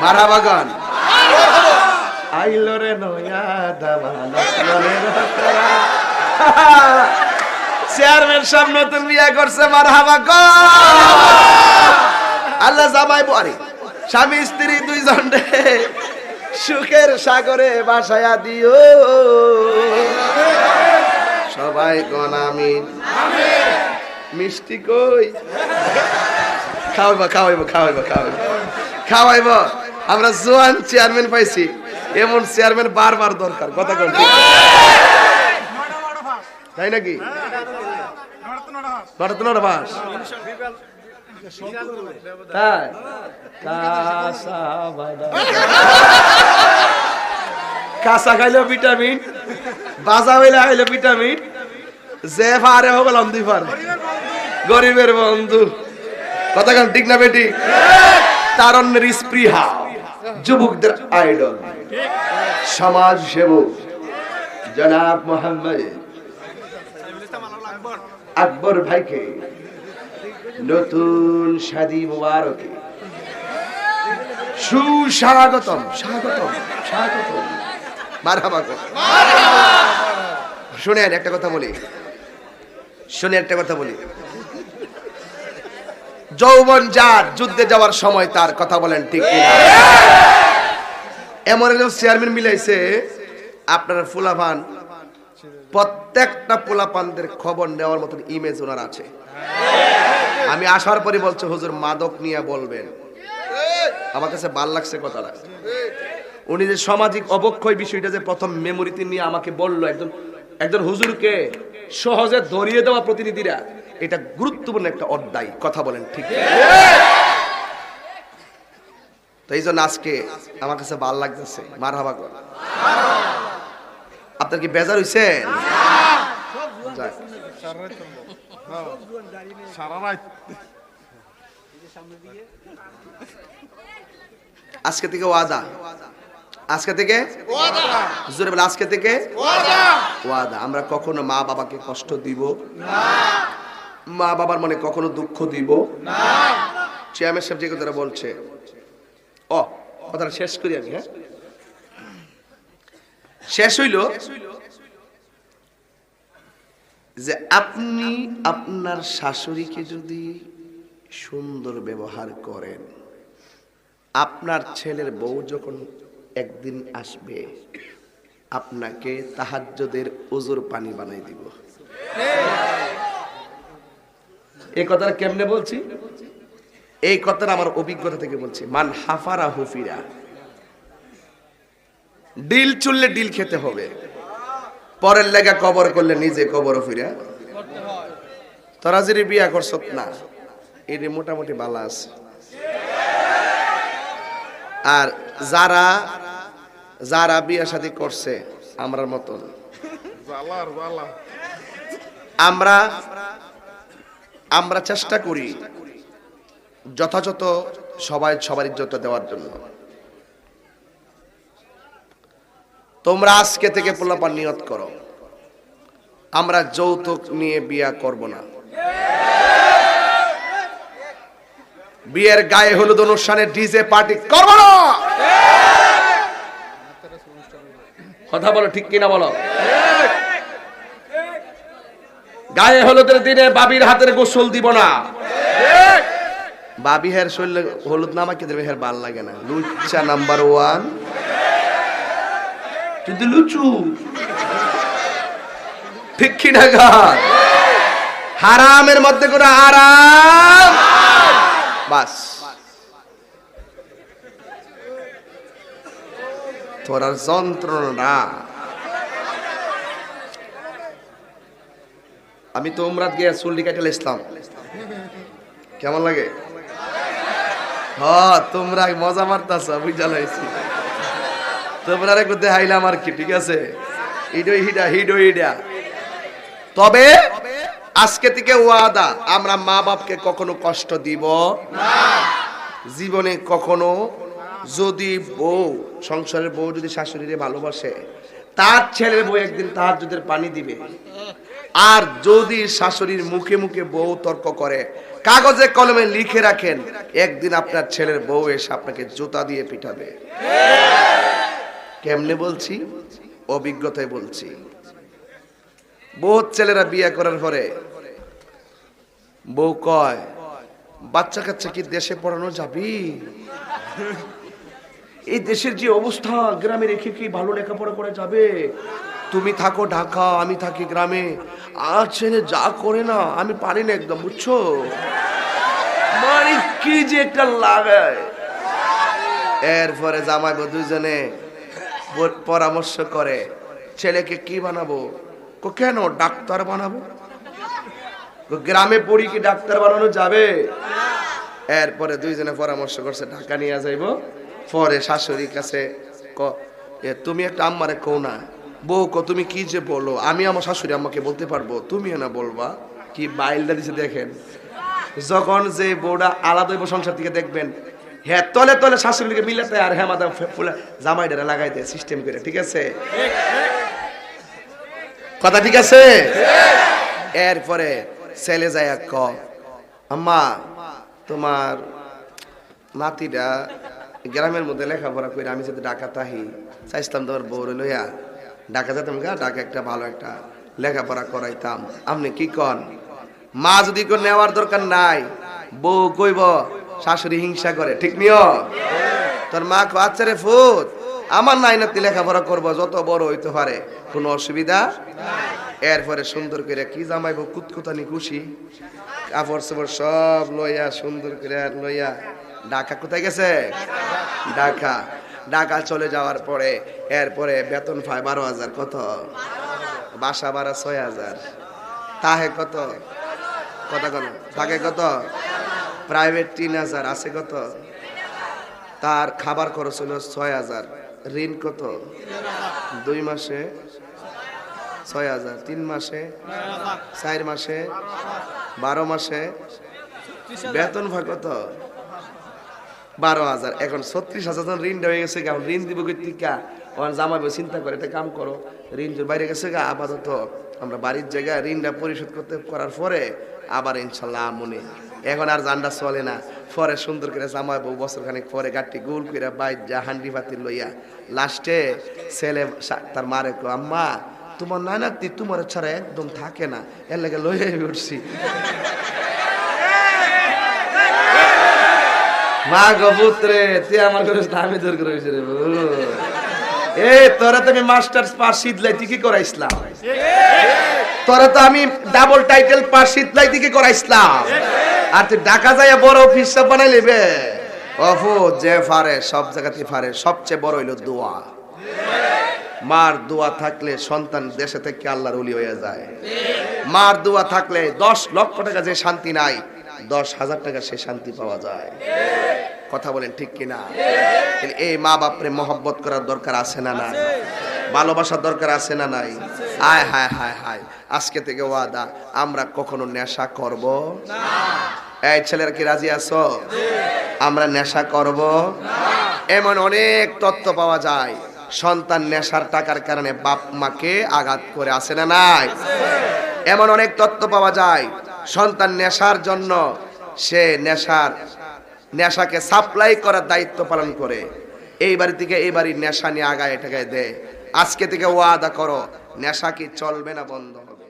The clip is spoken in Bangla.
মারা বাগান আইলো রে নয়া দামা নাচলো রে রতরা। চেয়ারম্যান সব নতুন বিয়ে করছে মার হাবা আল্লাহ জামাই বাড়ি স্বামী স্ত্রী দুইজন রে সুখের সাগরে বাসায়া দিও। সবাই গণ আমিন। মিষ্টি কই? খাওয়াইব খাওয়াইব খাওয়াইব খাওয়াইব। খাওয়াইব। আমরা জোয়ান চেয়ারম্যান পাইছি। এমন চেয়ারম্যান বারবার দরকার। কথা কোন তাই নাকি? নটা তো নটা বাস তাই? কাঁচা খাইলে ভিটামিন, বাজা হইলে খাইলে ভিটামিন। যে হবে লন্দি পারে। গরিবের বন্ধু। কথা কান, ঠিক না বেটি? তারণ্যের স্পৃহা, যুবকদের আইডল। সমাজ সেবক, জনাব মোহাম্মদ আকবর ভাইকে নতুন শাদি মুবারকে। সুস্বাগতম, স্বাগতম স্বাগতম। মারহাবা শুনেন, একটা কথা বলি। শুনে একটা কথা বলি। যৌবন যার, যুদ্ধে যাওয়ার সময় তার, কথা বলেন ঠিক এমন একজন চেয়ারম্যান মিলাইছে, আপনার ফুলাভান প্রত্যেকটা পোলাপানদের খবর নেওয়ার মতন ইমেজ ওনার আছে। আমি আসার পরে বলছে, হুজুর মাদক নিয়ে বলবেন। আমার কাছে ভালো লাগছে কথাটা। উনি যে সামাজিক অবক্ষয় বিষয়টা যে প্রথম মেমোরিতে নিয়ে আমাকে বলল, একজন একজন হুজুরকে সহজে ধরিয়ে দেওয়া প্রতিনিধিরা, এটা গুরুত্বপূর্ণ একটা অধ্যায়, কথা বলেন ঠিক। তো এই জন্য আজকে আমার কাছে ভালো লাগতেছে। মার হাবা আপনার কি বেজার যাক। সারা রাত আজকে থেকে ওয়াদা। আজকে থেকে? জোরে বলে আজকে থেকে? ওয়াদা। আমরা কখনো মা বাবাকে কষ্ট দিব? মা বাবার মনে কখনো দুঃখ দিব? চেয়ারম্যান সাহেব যে কথাটা বলছে। ও কথাটা শেষ করি আমি হ্যাঁ? শেষ হইল যে আপনি আপনার শাশুড়িকে যদি সুন্দর ব্যবহার করেন আপনার ছেলের বউ যখন একদিন আসবে, আপনাকে তাহাজ্জদের ওজোর পানি বানাই দিব। এই কথাটা কেমনে বলছি? এই কথাটা আমার অভিজ্ঞতা থেকে বলছি। মান হাফারা হুফিরা ডিল চুললে ডিল খেতে হবে। পরের লেগা কবর করলে নিজে কবর ফিরা। তোরা যদি বিয়া করছ, না, এটি মোটামুটি বালা আছে। আর যারা যারা বিয়া শাদী করছে, আমরার মতন। আমরা আমরা চেষ্টা করি যথাযথ সবাই, সবার ইজ্জত দেওয়ার জন্য। তোমরা আজকে থেকে পোলাপান নিয়ত করো। আমরা যৌতুক নিয়ে বিয়া করব না। বিয়ের গায়ে হলুদ অনুষ্ঠানে ডিজে পার্টি করব না। কথা বলো ঠিক কিনা বলো? গায়ে হলুদের দিনে বাবির হাতের গোসল দিব না। বাবি হের শরীরে হলুদ না আমাকে দেবে হের ভালো লাগে না। লুচ্চা নাম্বার ওয়ান। কিন্তু লুচু। ঠিক কিনা গান হারামের মধ্যে কোনো আরাম বাস। তোর যন্ত্রণা। আমি তো উমরাত গিয়ে চুল্লি কাটালে ইসলাম কেমন লাগে? হ তোমরা মজা মারতাছ বুঝা লাইছি তোমরা একটু দেখাইলাম আর কি, ঠিক আছে? হিডো হিডা হিডো হিডা তবে আজকে থেকে ওয়াদা, আমরা মা বাপকে কখনো কষ্ট দিব জীবনে কখনো যদি বউ, সংসারের বউ যদি শাশুড়িরে ভালোবাসে, তার ছেলের বউ একদিন তার যদি পানি দিবে। আর যদি শাশুড়ির মুখে মুখে বউ তর্ক করে, কাগজে কলমে লিখে রাখেন, একদিন আপনার ছেলের বউ এসে আপনাকে জুতা দিয়ে পিটাবে। কেমনে বলছি? অভিজ্ঞতায় বলছি। বহুত ছেলেরা বিয়ে করার পরে বউ কয়, বাচ্চা কাচ্চা কি দেশে পড়ানো যাবি? এই দেশের যে অবস্থা, গ্রামে রেখে কি ভালো লেখাপড়া করে যাবে? তুমি থাকো ঢাকা, আমি থাকি গ্রামে। আর ছেলে যা করে না, আমি পারি না একদম, বুঝছ? মানে কি যে একটা লাগায়। এরপরে জামাই বউ দুইজনে ব- পরামর্শ করে, ছেলেকে কি বানাবো? কো, কেন ডাক্তার বানাবো? কো, গ্রামে পড়ি কি ডাক্তার বানানো যাবে? এরপরে দুইজনে পরামর্শ করছে, ঢাকা নিয়ে যাইব। পরে শাশুড়ির কাছে, ক তুমি একটা আম্মারে কও না। বউ ক, তুমি কি যে বলো? আমি আমার শাশুড়ি আম্মাকে বলতে পারব। তুমি না বলবা? কি বাইলটা দিছে দেখেন। যখন যে বউটা আলাদা হইব সংসার থেকে দেখবেন হ্যাঁ তলে তলে শাশুড়িকে মিলাতে আর হ্যাঁ মাথা ফুলে লাগাই দেয় সিস্টেম করে, ঠিক আছে? কথা ঠিক আছে? এরপরে ছেলে যায় এক আম্মা, তোমার নাতিটা গ্রামের মধ্যে লেখাপড়া করে আমি যদি ঢাকা তাহি চাইছিলাম তোমার বউরে লইয়া ঢাকা যেতাম গা ঢাকা একটা ভালো একটা লেখাপড়া করাইতাম। আপনি কি কন? মা যদি কেউ নেওয়ার দরকার নাই, বউ কইব শাশুড়ি হিংসা করে। ঠিক নিও তোর মা কো আচ্ছা রে ফুত আমার নাই নাতি লেখাপড়া করব, যত বড় হইতে পারে, কোনো অসুবিধা এরপরে সুন্দর করে কি জামাইবো, কুতকুতানি খুশি কাপড় চোপড় সব লইয়া সুন্দর করে লইয়া, ঢাকা কোথায় গেছে? ঢাকা। ঢাকা চলে যাওয়ার পরে, এরপরে বেতন পায় বারো হাজার, কত? বাসা ভাড়া ছয় হাজার। তাহে কত? কত কত থাকে কত? প্রাইভেট তিন হাজার, আছে কত? তার খাবার খরচ হলো ছয় হাজার। ঋণ কত? দুই মাসে? ছয় হাজার। তিন মাসে? চার মাসে? বারো মাসে? বেতন ভাগ কত? বারো হাজার। এখন ছত্রিশ হাজার জন ঋণ হয়ে গেছে এখন ঋণ দিব টিকা? ওখান জামাইবে চিন্তা করে, এটা কাম করো। ঋণ বাইরে গেছে গা, আপাতত। আমরা বাড়ির জায়গায় ঋণটা পরিশোধ করতে, করার পরে আবার ইনশাল্লাহ মনে এখন আর জানটা চলে না। পরে সুন্দর করে জামাই বউ বছর খানিক পরে গাঠটি গোল করে বাইর যা হান্ডি ফাতি লইয়া লাস্টে ছেলে তার মারে কো আম্মা, তোমার নানাতি তোমার ছাড়া একদম থাকে না, এর লাগে লইয়া উঠছি মা গো পুত্রে, তুই আমার করে আমি দূর করে রে। এ, তোরা তো আমি মাস্টার্স পাস শীতলাই তুই কি করাইছিলাম। তোরা তো আমি ডাবল টাইটেল পাস শীতলাই তুই কি করাইছিলাম। আর তুই ঢাকা যায় বড় অফিস সব বানাই লিবে অফু, যে ফারে, সব জায়গাতে ফারে, সবচেয়ে বড় হইল দোয়া। মার দোয়া থাকলে সন্তান দেশে থেকে আল্লাহর উলি হয়ে যায়। মার দোয়া থাকলে দশ লক্ষ টাকা যে শান্তি নাই দশ হাজার টাকা সে শান্তি পাওয়া যায়। কথা বলেন ঠিক কিনা? এই মা বাপরে মহব্বত করার দরকার আছে না নাই? ভালোবাসার দরকার আছে না নাই? হায় হায় হায় হায়, আজকে থেকে ওয়াদা, আমরা কখনো নেশা করব? এই ছেলেরা কি রাজি আছো? আমরা নেশা করব? এমন অনেক তত্ত্ব পাওয়া যায়। সন্তান নেশার টাকার কারণে বাপ মাকে আঘাত করে আসে না নাই? এমন অনেক তত্ত্ব পাওয়া যায়। সন্তান নেশার জন্য সে নেশার, নেশাকে সাপ্লাই করার দায়িত্ব পালন করে। এই বাড়ি থেকে এই বাড়ির নেশা নিয়ে আগায় এটাকে দেয়। আজকে থেকে ওয়াদা করো, নেশা কি চলবে না বন্ধ হবে?